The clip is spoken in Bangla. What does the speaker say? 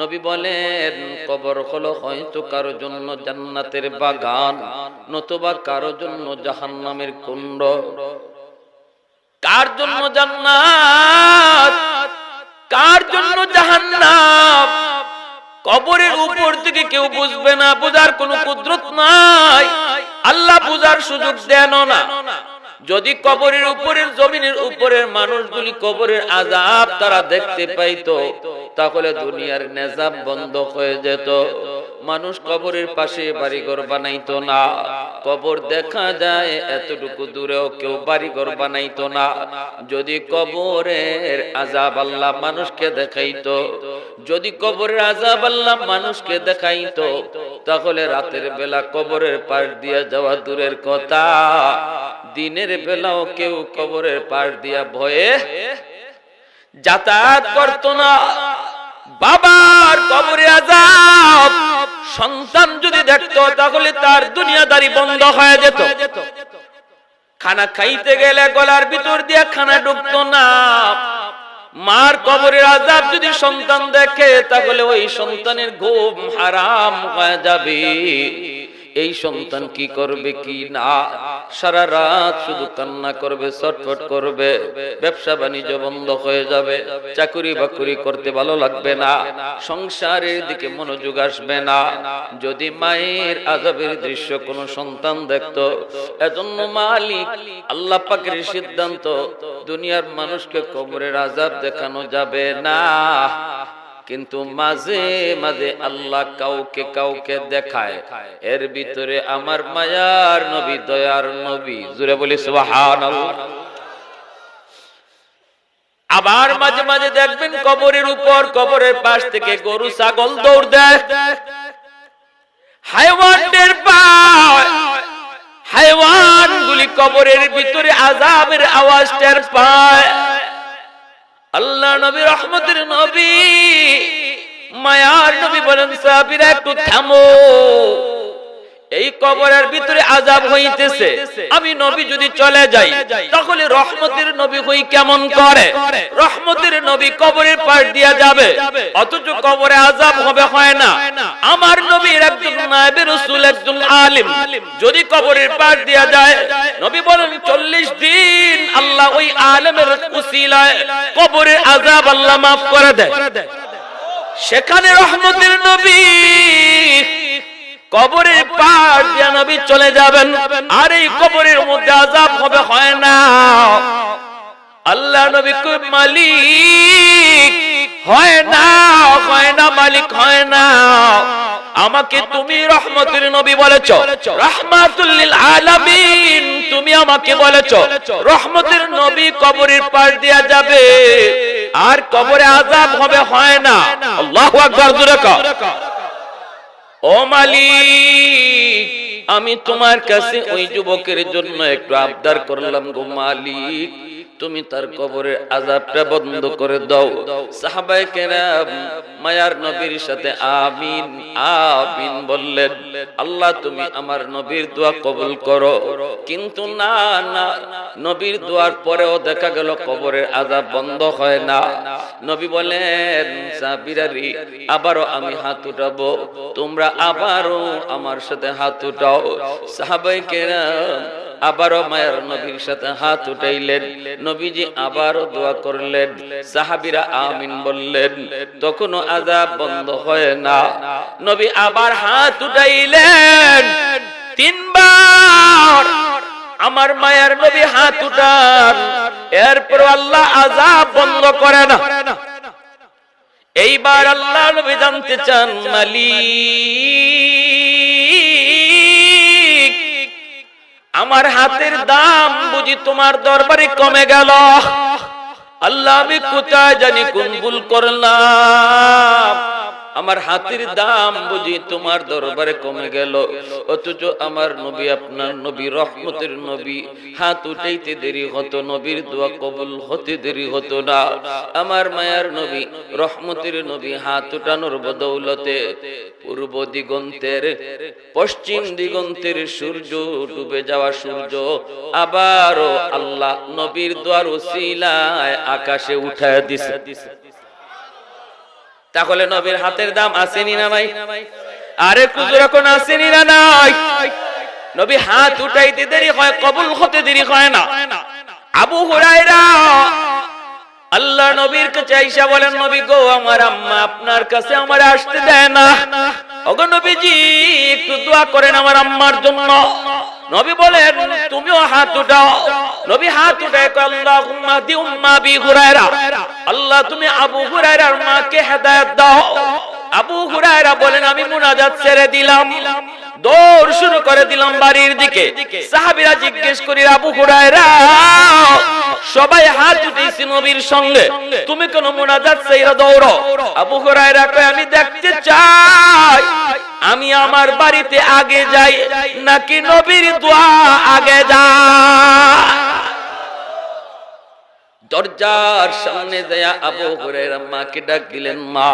নবী বলেন, কবর হলো হয়তো কারও জন্য জান্নাতের বাগান, নতুবা কারও জন্য জাহান্নামের কুণ্ড। কার জন্য জান্নাত? কার জন্য জাহান্নাম? কবরের উপর থেকে কেউ বুঝবে না, বোঝার কোনো কুদরত নাই। আল্লাহ বুঝার সুযোগ দেন না। যদি কবরের উপরের জমিনের উপরের মানুষগুলি কবরের আজাব তারা দেখতে পাইতো, তাহলে দুনিয়ার নেজাব বন্ধ হয়ে যেত। মানুষ কবরের পাশে বাড়িঘর বানাইতো না। কবর দেখা যায় এতটুকু দূরেও কেউ বাড়িঘর বানাইতো না। যদি কবরের আজাব আল্লাহ মানুষকে দেখাইতো, যদি কবরের আজাব আল্লাহ মানুষকে দেখাইতো, তাহলে রাতের বেলা কবরের পাশ দিয়ে যাওয়া দূরের কথা। দিনের বেলাও কেউ কবরের পাশ দিয়া ভয়ে যাতায়াত করতো না। বাবার কবরে আজাব সন্তান যদি দেখতো, তাহলে তার দুনিয়াদারি বন্ধ হয়ে যেত। খানা খাইতে গেলে গলার ভিতর দিয়ে খানা ঢুকতো না। মার কবরের আজাব যদি সন্তান দেখে, তাহলে ওই সন্তানের ঘুম হারাম হয়ে যাবে। এই সন্তান কি করবে কি না? সারা রাত শুধু কান্না করবে, ছটফট করবে, ব্যবসা বাণিজ্য বন্ধ হয়ে যাবে, চাকুরি বাকুরি করতে ভালো লাগবে না, সংসারের দিকে মনোযোগ আসবে না। যদি মায়ের আজাবের দৃশ্য কোন সন্তান দেখতো, এজন্য মালিক আল্লাহ পাকের সিদ্ধান্ত, দুনিয়ার মানুষকে কবরের আজাব দেখানো যাবে না। কিন্তু মাঝে মাঝে আল্লাহ কাউকে কাউকে দেখায়। এর ভিতরে আমার মায়ার নবী, দয়ার নবী। জুড়ে বলি আবার মাঝে মাঝে দেখবেন কবরের উপর, কবরের পাশ থেকে গরু, ছাগল দৌড় দেয়। পায়। হাইওয়ান গুলি কবরের ভিতরে আজাবের আওয়াজ টের পায়। আল্লাহ নবী রহমতের নবী মায়ার নবী বলেন সাহাবীরা একটু থামো। এই কবরের ভিতরে আজাব হইতেছে। আমি নবী যদি চলে যাই তাহলে রহমতের নবী হই কেমন করে? রহমতের নবী কবরের পাশ দিয়া যাবে। অথচ কবরে আজাব হবে হয় না। আমার নবীর একজন নায়েবে রাসূল একজন আলিম। যদি কবরের পাশ দিয়া যায় নবী বলেন 40 দিন আল্লাহ ওই আলেমের উসিলায় কবরের আজাব আল্লাহ maaf করে দেয়। সেখানে রহমতের নবী কবরের পার দিয়া নবী চলে যাবেন। আর এই কবরের মধ্যে আজাব হবে হয় না। আল্লাহ নবী মালিক হয় না হয় না মালিক হয় না। আমাকে তুমি রহমতের নবী বলেছ। রহমাতুল্লিল আলামিন তুমি আমাকে বলেছ। রহমতের নবী কবরের পার দিয়া যাবে। আর কবরে আজাব হবে হয় না। আল্লাহু আকবার জোরে ও মালিক আমি তোমার কাছে ওই যুবকের জন্য একটু আবদার করলাম গো মালিক। তুমি তার কবরের আজাবটা বন্ধ করে দাও। সাহাবাই কেরাম মায়ার নবীর সাথে আমিন আমিন বললেন, আল্লাহ, তুমি আমার নবীর দোয়া কবুল করো। কিন্তু না না, নবীর দোয়ার পরেও দেখা গেল কবরের আজাব বন্ধ হয় না। নবী বলেন সাবিরারি আবারও আমি হাত উঠাবো। তোমরা আবারও আমার সাথে হাত উঠাও। সাহাবাই কেরাম আবারও মায়ের নবীর সাথে হাত উঠাইলেন। নবীজি আবারও দোয়া করলেন। সাহাবিরা আমিন বললেন, তখনও আজাব বন্ধ হয় না। নবী আবার হাত উঠাইলেন তিনবার। আমার মায়ের নবী হাত উঠান, এরপর আল্লাহ আজাব বন্ধ করে না। এইবার আল্লাহ নবী জানতে চান, মালিক। আমার হাতের দাম বুঝি তোমার দরবারে কমে গেল। আল্লাহ আমি কোথায় জানি কোন ভুল করলাম। আমার হাতের দাম বুঝি তোমার দরবারে কমে গেল। অথচ আমার নবী, আপনার নবী, রহমতের নবী, হাত উঠাইতে দেরি হতো, নবীর দোয়া কবুল হতে দেরি হতো না। আমার মায়ার নবী, রহমতের নবী, হাত উঠানোর বদৌলতে পূর্ব দিগন্তের, পশ্চিম দিগন্তের সূর্য ডুবে যাওয়া সূর্য আবারও আল্লাহ নবীর দোয়ার ওসিলায় আকাশে উঠায় দিছে। তাহলে নবীর হাতের দাম আসেনি না ভাই? আরে কুজুর এখন আসেনি না নাই নবী হাত উঠাইতে দেরি হয় কবুল হতে দেরি হয় না। আবু হুরায়রা আল্লাহ নবীর কাছে আইসা বলেন নবী গো আমার আম্মা আপনার কাছে আমার আসতে দেয় না। আল্লাহ, তুমি আবু হুরায়রার হেদায়েত দাও। আবু হুরায়রা বলেন, আমি মুনাজাত ছেড়ে দিলাম। দৌড় শুরু করে দিলাম বাড়ির দিকে। সাহাবীরা জিজ্ঞেস করি আবু হুরায়রা সবাই হাত উঠেছি নবীর সঙ্গে। তুমি কোন মুনাজাত ছেড়ে দৌড়ো। আবু হুরায়রা কয়, আমি দেখতে চাই। আমি আমার বাড়িতে আগে যাই, নাকি নবীর দোয়া আগে যায় দরজার সামনে দেয়া আবু হুরায়রা মাকে ডাক দিলেন, মা